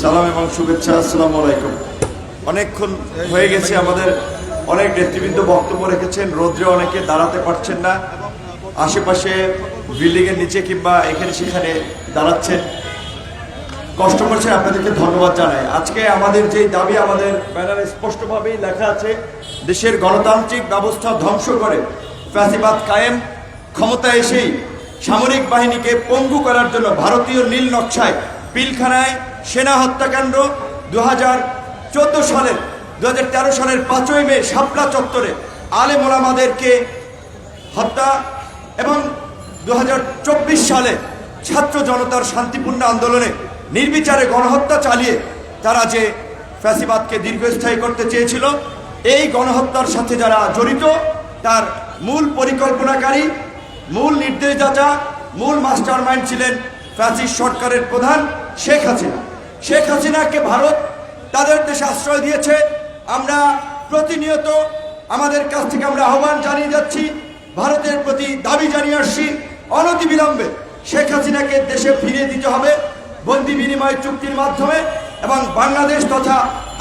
সালাম এবং শুভেচ্ছা, আসসালামু আলাইকুম। অনেকক্ষণ হয়ে গেছে, আমাদের অনেক নেতৃবৃন্দ বক্তব্য রেখেছেন, রোদ্রে অনেকে দাঁড়াতে পারছেন না। আশেপাশে বিল্ডিং এর নিচে কিংবা এখানে সেখানে দাঁড়াচ্ছেন। কষ্ট আপনাদেরকে ধন্যবাদ জানাই। আজকে আমাদের যে দাবি, আমাদের ব্যানারে স্পষ্টভাবেই লেখা আছে, দেশের গণতান্ত্রিক ব্যবস্থা ধ্বংস করে ফ্যাসিবাদ কায়েম এসেই সামরিক বাহিনীকে পঙ্গু করার জন্য ভারতীয় নীল নকশায় পিলখানায় সেনা হত্যাকাণ্ড দু হাজার চোদ্দ সালের দু হাজার তেরো সালের পাঁচই মে শাপলা চত্বরে আলে মোলামাদেরকে হত্যা এবং দু হাজার চব্বিশ সালে ছাত্র জনতার শান্তিপূর্ণ আন্দোলনে নির্বিচারে গণহত্যা চালিয়ে তারা যে ফ্যাসিবাদকে দীর্ঘস্থায়ী করতে চেয়েছিল, এই গণহত্যার সাথে যারা জড়িত, তার মূল পরিকল্পনাকারী, মূল নির্দেশদাতা, মূল মাস্টার মাইন্ড ছিলেন ফ্যাসিস্ট সরকারের প্রধান শেখ হাসিনা। শেখ হাসিনাকে ভারত তাদের দেশে আশ্রয় দিয়েছে। আমরা প্রতিনিয়ত আমাদের কাছ থেকে আমরা আহ্বান জানিয়ে যাচ্ছি ভারতের প্রতি দাবি জানিয়ে আসছি অনতিবিলম্বে শেখ হাসিনাকে দেশে ফিরিয়ে দিতে হবে বন্দি বিনিময় চুক্তির মাধ্যমে এবং বাংলাদেশ তথা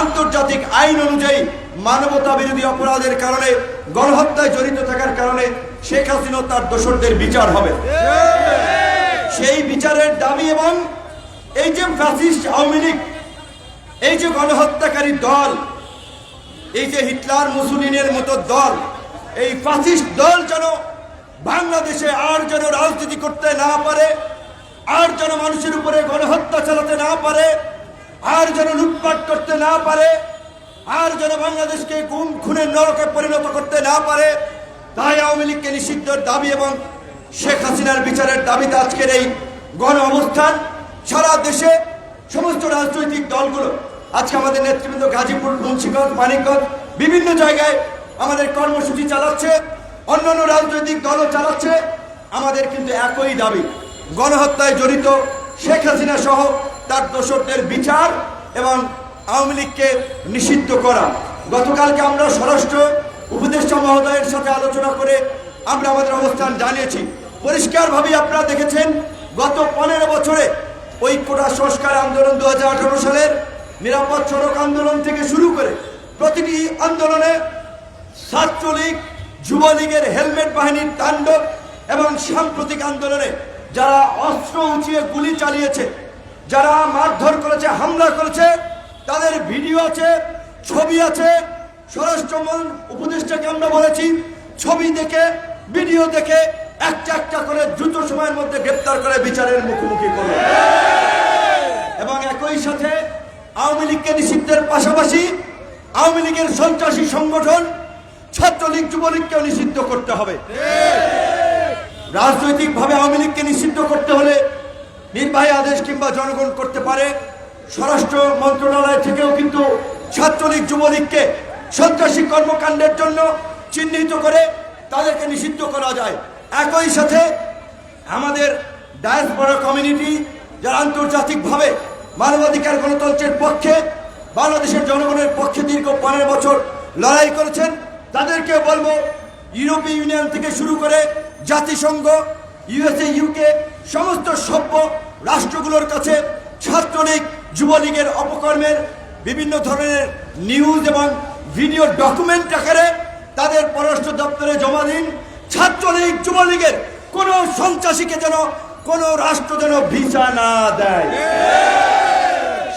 আন্তর্জাতিক আইন অনুযায়ী মানবতা বিরোধী অপরাধের কারণে গণহত্যায় জড়িত থাকার কারণে শেখ হাসিনা তার দোষরদের বিচার হবে। সেই বিচারের দাবি এবং এই যে ফ্যাসিস্ট আওয়ামী লীগ, এই যে গণহত্যাকারী দল, এই যে হিটলার মুসুলিনের মতো দল, এই ফাসিস্ট দল যেন বাংলাদেশে আর যেন রাজনীতি করতে না পারে, আর যেন মানুষের উপরে গণহত্যা চালাতে না পারে, আর যেন লুটপাট করতে না পারে, আর যেন বাংলাদেশকে গুম খুনের নরকে পরিণত করতে না পারে, তাই আওয়ামী লীগকে নিষিদ্ধের দাবি এবং শেখ হাসিনার বিচারের দাবিতে আজকের এই গণ অবস্থান। সারা দেশে সমস্ত রাজনৈতিক দলগুলো, আজকে আমাদের নেতৃবৃন্দ গাজীপুর, মুন্সিগঞ্জ, মানিকগঞ্জ, বিভিন্ন জায়গায় আমাদের কর্মসূচি চালাচ্ছে, অন্যান্য রাজনৈতিক দলও চালাচ্ছে। আমাদের কিন্তু একই দাবি, গণহত্যায় জড়িত শেখ হাসিনা সহ তার দোষকদের বিচার এবং আওয়ামী লীগকে নিষিদ্ধ করা। গতকালকে আমরা স্বরাষ্ট্র উপদেষ্টা মহোদয়ের সাথে আলোচনা করে আমরা আমাদের অবস্থান জানিয়েছি। পরিষ্কারভাবে আপনারা দেখেছেন, গত পনেরো বছরে ওই সংস্কার আন্দোলন দু হাজার আঠারো সালের নিরাপদ সড়ক আন্দোলন থেকে শুরু করে প্রতিটি আন্দোলনে ছাত্রলীগ, যুবলীগের হেলমেট বাহিনীর তাণ্ডব এবং সাম্প্রতিক আন্দোলনে যারা অস্ত্র উঁচিয়ে গুলি চালিয়েছে, যারা মারধর করেছে, হামলা করেছে, তাদের ভিডিও আছে, ছবি আছে। স্বরাষ্ট্র মন- উপদেষ্টাকে আমরা বলেছি, ছবি দেখে, ভিডিও দেখে একটা একটা করে দ্রুত সময়ের মধ্যে গ্রেপ্তার করে বিচারের মুখোমুখি করবে এবং একই সাথে আওয়ামী লীগকে নিষিদ্ধের পাশাপাশি আওয়ামী লীগের সন্ত্রাসী সংগঠন, ছাত্রলীগ, যুবলীগকেও নিষিদ্ধ করতে হবে। রাজনৈতিকভাবে আওয়ামী লীগকে নিষিদ্ধ করতে হলে নির্বাহী আদেশ কিংবা জনগণ করতে পারে। স্বরাষ্ট্র মন্ত্রণালয় থেকেও কিন্তু ছাত্রলীগ, যুবলীগকে সন্ত্রাসী কর্মকাণ্ডের জন্য চিহ্নিত করে তাদেরকে নিষিদ্ধ করা যায়। একই সাথে আমাদের ডায়াসপোরা কমিউনিটি যারা আন্তর্জাতিকভাবে মানবাধিকার গণতন্ত্রের পক্ষে বাংলাদেশের জনগণের পক্ষে দীর্ঘ পনেরো বছর লড়াই করেছেন। তাদেরকে বলব, ইউরোপীয় ইউনিয়ন থেকে শুরু করে জাতিসংঘ, ইউএসএ, ইউকে, সমস্ত সভ্য রাষ্ট্রগুলোর কাছে ছাত্রলীগ, যুবলীগের অপকর্মের বিভিন্ন ধরনের নিউজ এবং ভিডিও ডকুমেন্ট আকারে তাদের পররাষ্ট্র দপ্তরে জমা দিন। ছাত্রলীগ, যুবলীগের কোন সন্ত্রাসীকে যেন কোন রাষ্ট্র যেন ভিসা না দেয়।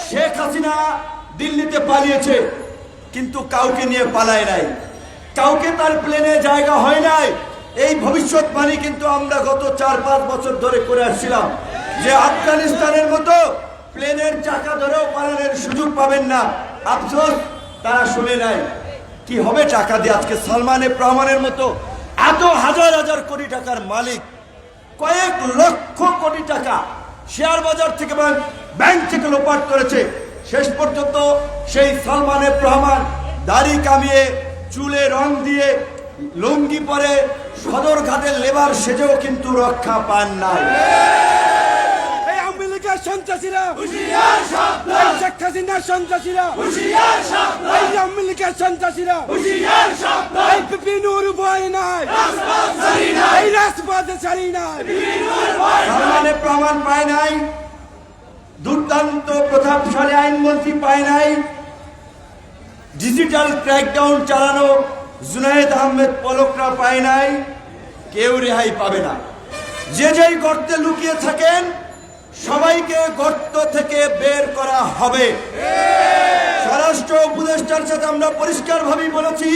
শেখ হাসিনা দিল্লিতে পালিয়েছে, কিন্তু কাউকে নিয়ে পালায় নাই। কাউকে তার প্লেনে জায়গা হয় নাই। এই ভবিষ্যৎবাণী কিন্তু আমরা গত চার পাঁচ বছর ধরে করে আসছিলাম যে আফগানিস্তানের মতো প্লেনের চাকা ধরেও পালানোর সুযোগ পাবেন না। আফসোস, তারা শুনে নাই। কি হবে টাকা দিয়ে? আজকে সালমানে প্রমাণের মতো এত হাজার হাজার কোটি টাকার মালিক, কয়েক লক্ষ কোটি টাকা শেয়ার বাজার থেকে ব্যাংক থেকে লোপাট করেছে। শেষ পর্যন্ত সেই সালমানের রহমান দাড়ি কামিয়ে চুলে রং দিয়ে লুঙ্গি পরে সদরঘাটের লেবার সেজেও কিন্তু রক্ষা পান নাই। আওয়ামী সন্ত্রাসীরা শেখ হাসিনার সন্ত্রাসীরা আওয়ামী লীগের সন্ত্রাসীরা ভয় নাই। এই রাজপথে ছাড়ি প্রমাণ পায় নাই। দুর্দান্ত প্রতাপশালী আইনমন্ত্রী পায় নাই। ডিজিটাল ক্র্যাকডাউন চালানো জুনায়েদ আহমেদ পলকরা পায় নাই। কেউ রেহাই পাবে না। যে যেই গর্তে লুকিয়ে থাকেন, সবাইকে গর্ত থেকে বের করা হবে। স্বরাষ্ট্র উপদেষ্টার সাথে আমরা পরিষ্কারভাবেই বলেছি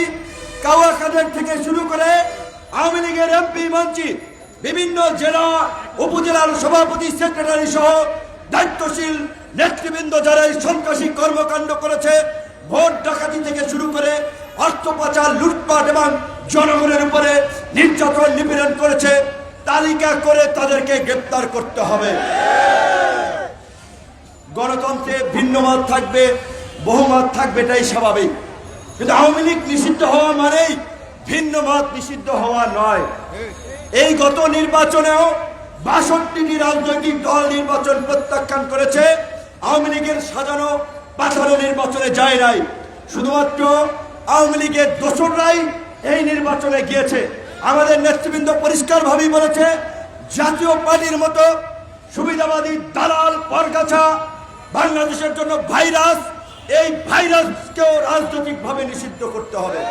কাওয়া কাদের থেকে শুরু করে আওয়ামী লীগের এমপি, মন্ত্রী, বিভিন্ন জেলা, উপজেলার সভাপতি, সেক্রেটারি সহ দায়িত্বশীল নেতৃবৃন্দ যারা এই সন্ত্রাসী কর্মকাণ্ড করেছে, ভোট ডাকাতি থেকে শুরু করে অর্থ পাচার লুটপাট এবং জনগণের উপরে নির্যাতন নিপীড়ন করেছে, তালিকা করে তাদেরকে গ্রেপ্তার করতে হবে। গণতন্ত্রে ভিন্ন মত থাকবে, বহুমত থাকবে, এটাই স্বাভাবিক। কিন্তু আওয়ামী লীগ নিষিদ্ধ হওয়া মানেই ভিন্ন মত নিষিদ্ধ হওয়া নয়। এই গত নির্বাচনেও বাষট্টিটি রাজনৈতিক দল নির্বাচন প্রত্যাখ্যান করেছে, আওয়ামী লীগের সাজানো পাঠানো নির্বাচনে যায় নাই। শুধুমাত্র আওয়ামী লীগের দোসররাই এই নির্বাচনে গিয়েছে। আমাদের নেতৃবৃন্দ পরিষ্কারভাবেই বলেছে, জাতীয় পার্টির মতো সুবিধাবাদী দালাল পরগাছা বাংলাদেশের জন্য ভাইরাস, এই ভাইরাসকেও রাজনৈতিকভাবে নিষিদ্ধ করতে হবে।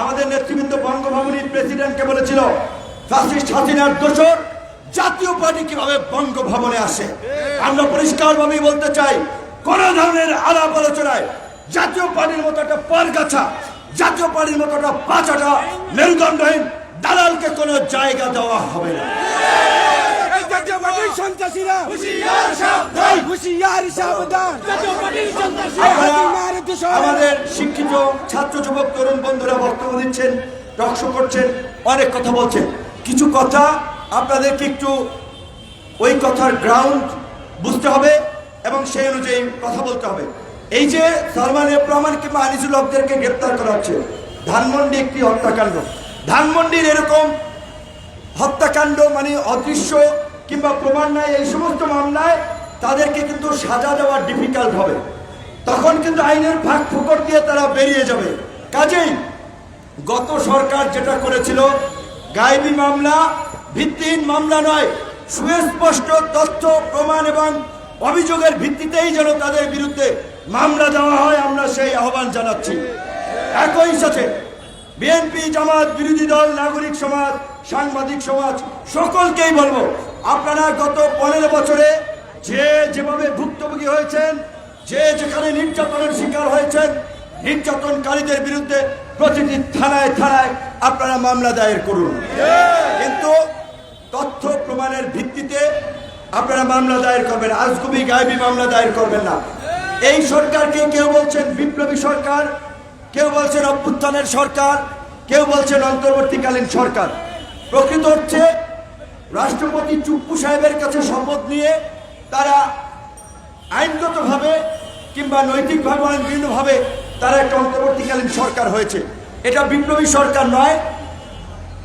আমাদের নেতৃবৃন্দ বঙ্গভবনের প্রেসিডেন্টকে বলেছিল ফ্যাসিস্ট হাসিনার দোষর জাতীয় পার্টি কীভাবে বঙ্গভবনে আসে? আমরা পরিষ্কারভাবেই বলতে চাই কোন ধরনের আলাপ আলোচনায় জাতীয় পার্টির মতো একটা পারগাছা জাতীয় পার্টির মতো একটা পাঁচাটা মেরুদণ্ডহীন দালালকে কোনো জায়গা দেওয়া হবে না। আমাদের শিক্ষিত ছাত্র যুবক তরুণ বন্ধুরা বক্তব্য দিচ্ছেন টকশো করছেন অনেক কথা বলছেন। কিছু কথা আপনাদেরকে একটু ওই কথার গ্রাউন্ড বুঝতে হবে এবং সেই অনুযায়ী কথা বলতে হবে। এই যে সালমান রহমান কিংবা আনিসুল হকদেরকে গ্রেপ্তার করা হচ্ছে, ধানমন্ডি একটি হত্যাকাণ্ড। ধানমন্ডির এরকম হত্যাকাণ্ড মানে অদৃশ্য কিংবা প্রমাণ নাই, এই সমস্ত মামলায় তাদেরকে কিন্তু সাজা দেওয়া ডিফিকাল্ট হবে। তখন কিন্তু আইনের ফাঁক ফুকর দিয়ে তারা বেরিয়ে যাবে। কাজেই গত সরকার যেটা করেছিল গায়েবী মামলা ভিত্তিহীন মামলা নয়, সুস্পষ্ট তথ্য, প্রমাণ এবং অভিযোগের ভিত্তিতেই যেন তাদের বিরুদ্ধে মামলা দেওয়া হয়, আমরা সেই আহ্বান জানাচ্ছি। একই সাথে বিএনপি, জামাত, বিরোধী দল, নাগরিক সমাজ, সাংবাদিক সমাজ, সকলকেই বলব, আপনারা গত পনেরো বছরে যে যেভাবে ভুক্তভোগী হয়েছেন, যে যেখানে নির্যাতনের শিকার হয়েছেন, নির্যাতনকারীদের বিরুদ্ধে প্রতিটি থানায় থানায় আপনারা মামলা দায়ের করুন। কিন্তু তথ্য প্রমাণের ভিত্তিতে আপনারা মামলা দায়ের করবেন আজগুবি গায়েবী মামলা দায়ের করবেন না। এই সরকারকে কেউ বলছেন বিপ্লবী সরকার, কেউ বলছেন অভ্যুত্থানের সরকার, কেউ বলছেন অন্তর্বর্তীকালীন সরকার। প্রকৃত হচ্ছে রাষ্ট্রপতি চুপ্পু সাহেবের কাছে শপথ নিয়ে তারা আইনগতভাবে কিংবা নৈতিকভাবে অনেক বিভিন্নভাবে তারা একটা অন্তর্বর্তীকালীন সরকার হয়েছে। এটা বিপ্লবী সরকার নয়,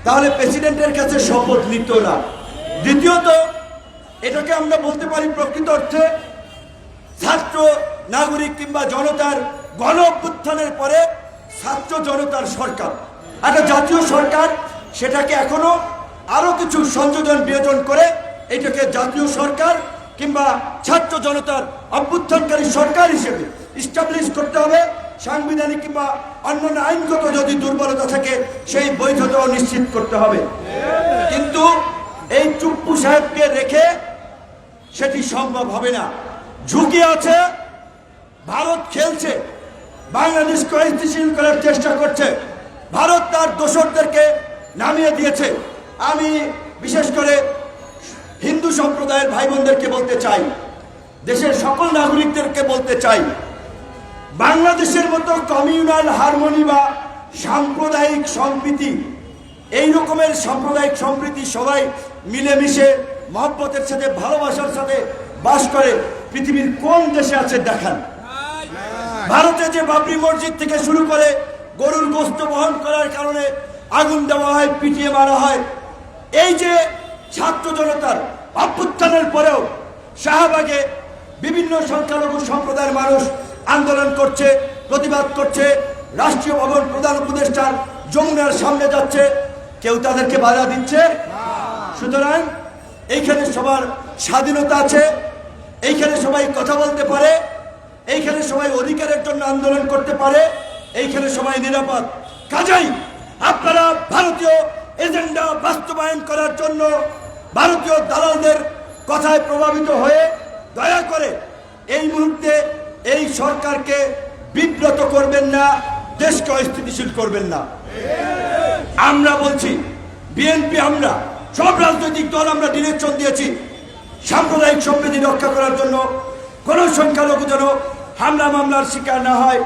তাহলে প্রেসিডেন্টের কাছে শপথ নিত না। দ্বিতীয়ত, এটাকে আমরা বলতে পারি প্রকৃত অর্থে ছাত্র, নাগরিক কিংবা জনতার গণ অভ্যুত্থানের পরে ছাত্র জনতার সরকার। একটা জাতীয় সরকার, সেটাকে এখনও আরও কিছু সংযোজন বিয়োজন করে এটাকে জাতীয় সরকার কিংবা ছাত্র জনতার অভ্যুত্থানকারী সরকার হিসেবে ইস্টাবলিশ করতে হবে। সাংবিধানিক কিংবা অন্যান্য আইনগত যদি দুর্বলতা থাকে, সেই বৈধতাও নিশ্চিত করতে হবে। কিন্তু এই চুপ্পু সাহেবকে রেখে সেটি সম্ভব হবে না। ঝুঁকি আছে, ভারত খেলছে বাংলাদেশকে অস্থিতিশীল করার চেষ্টা করছে। ভারত তার দোসরদেরকে নামিয়ে দিয়েছে। আমি বিশেষ করে হিন্দু সম্প্রদায়ের ভাই বোনদেরকে বলতে চাই, দেশের সকল নাগরিকদেরকে বলতে চাই বাংলাদেশের মতো কমিউনাল হারমোনি বা সাম্প্রদায়িক সম্প্রীতি, এই রকমের সাম্প্রদায়িক সম্প্রীতি সবাই মিলেমিশে, মহব্বতের সাথে, ভালোবাসার সাথে বাস করে। পৃথিবীর কোন দেশে আছে দেখান। ভারতে যে বাবরি মসজিদ থেকে শুরু করে গরুর গোস্ত বহন করার কারণে আগুন দেওয়া হয়, পিটিয়ে মারা হয়, এই যে ছাত্র জনতার অভ্যুত্থানের পরেও শাহবাগে বিভিন্ন সংখ্যালঘু সম্প্রদায়ের মানুষ আন্দোলন করছে, প্রতিবাদ করছে, রাষ্ট্রীয় ভবন প্রধান উপদেষ্টার যমুনার সামনে যাচ্ছে। কেউ তাদেরকে বাধা দিচ্ছে? সুতরাং এইখানে সবার স্বাধীনতা আছে, এইখানে সবাই কথা বলতে পারে, এইখানে সবাই অধিকারের জন্য আন্দোলন করতে পারে, এইখানে সবাই নিরাপদ। কাজেই আপনারা ভারতীয় এজেন্ডা বাস্তবায়ন করার জন্য ভারতীয় দালালদের কথায় প্রভাবিত হয়ে দয়া করে এই মুহূর্তে সরকারকে বিব্রত করবেন না, দেশকে অস্থিতিশীল করবেন না। আমরা বলছি, বিএনপি আমরা, সব রাজনৈতিক দল আমরা ডিরেকশন দিয়েছি, সাম্প্রদায়িক সম্প্রীতি রক্ষা করার জন্য। কোনো সংখ্যালঘু যেন হামলা মামলার শিকার না হয়